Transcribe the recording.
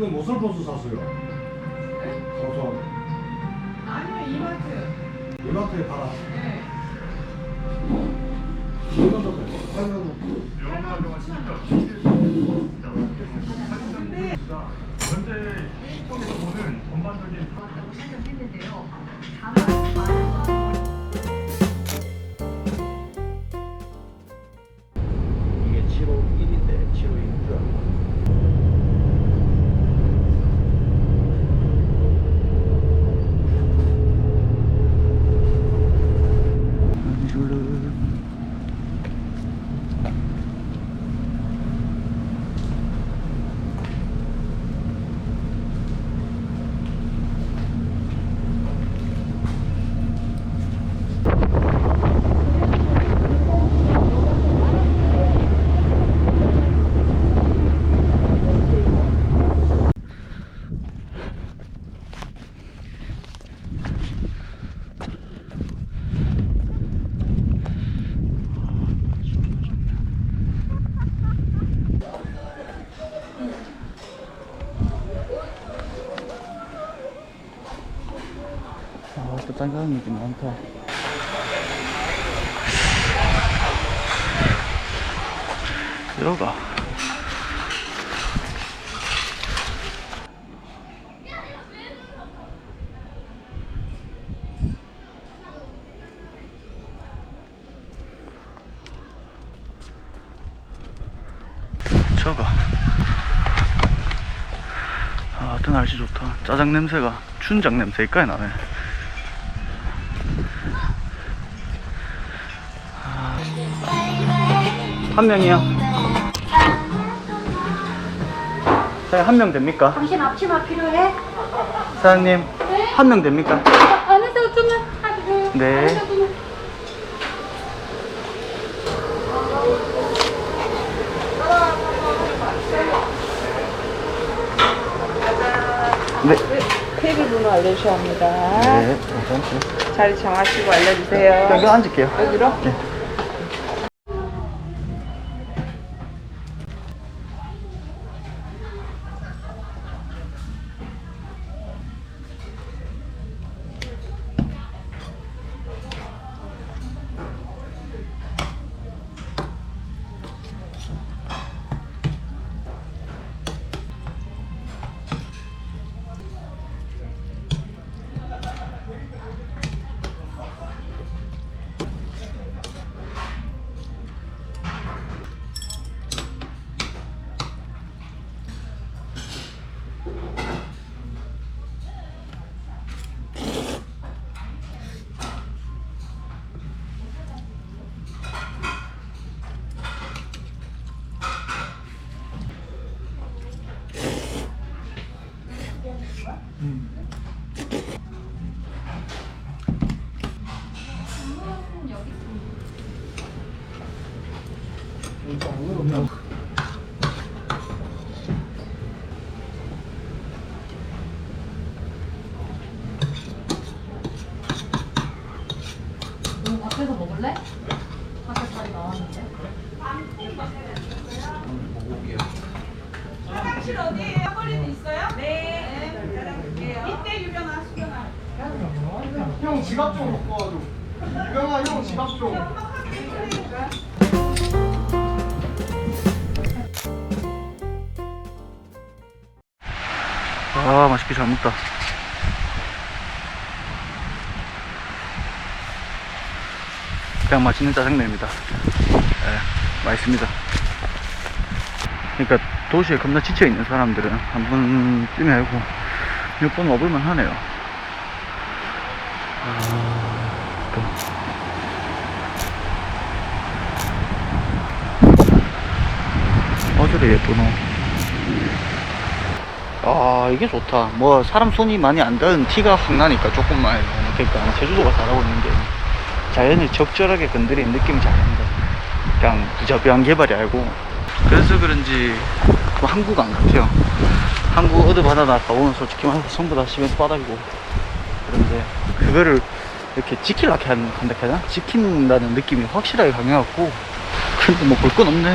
이거 모슬버스 샀어요. 소소 아니요 이마트. 이마트에 팔아. 네. 돼. 팔면 현재 시청에서 보는 전반적인 생각했는데요. 다만 딴가는 느낌 많다. 들어가. 저가. 아, 또 날씨 좋다. 짜장 냄새가 춘장 냄새까지 나네. 한 명이요. 사장님 한 명 됩니까? 당신 앞치마 필요해? 사장님 한명 됩니까? 안에서 좀만 하세요. 네. 네. 테이블 번호 알려주셔야 합니다. 네. 감사합니다. 자리 정하시고 알려주세요. 여기 앉을게요. 여기로? 네. 너 밖에서 먹을래? 밖에 자리 나왔는데. 화장실 어디에요? 사거리는 있어요? 네. 찾아볼게요. 이때 유명하시구나. 형 지갑 좀 갖고 와줘. 유경아 형 지갑 좀. 아 맛있게 잘 먹다. 그냥 맛있는 짜장면입니다. 네, 맛있습니다. 그러니까 도시에 겁나 지쳐 있는 사람들은 한 번쯤에 알고 몇 번 와볼만 하네요. 아, 또. 어저래 예쁘노. 아 이게 좋다 뭐 사람 손이 많이 안 닿은 티가 확 나니까 조금만 그러니까 제주도가 잘하고 있는 게 자연을 적절하게 건드리는 느낌이 잘 납니다 그냥 부자비한 개발이 알고 그래서 그런지 뭐 한국 안 같아요 한국 어디 바다나 가보면 솔직히 말해서 전부 다 시멘트 바닥이고 그런데 그거를 이렇게 지키려고 한- 한다 해야 되나? 지킨다는 느낌이 확실하게 강해갖고 근데 뭐 볼 건 없네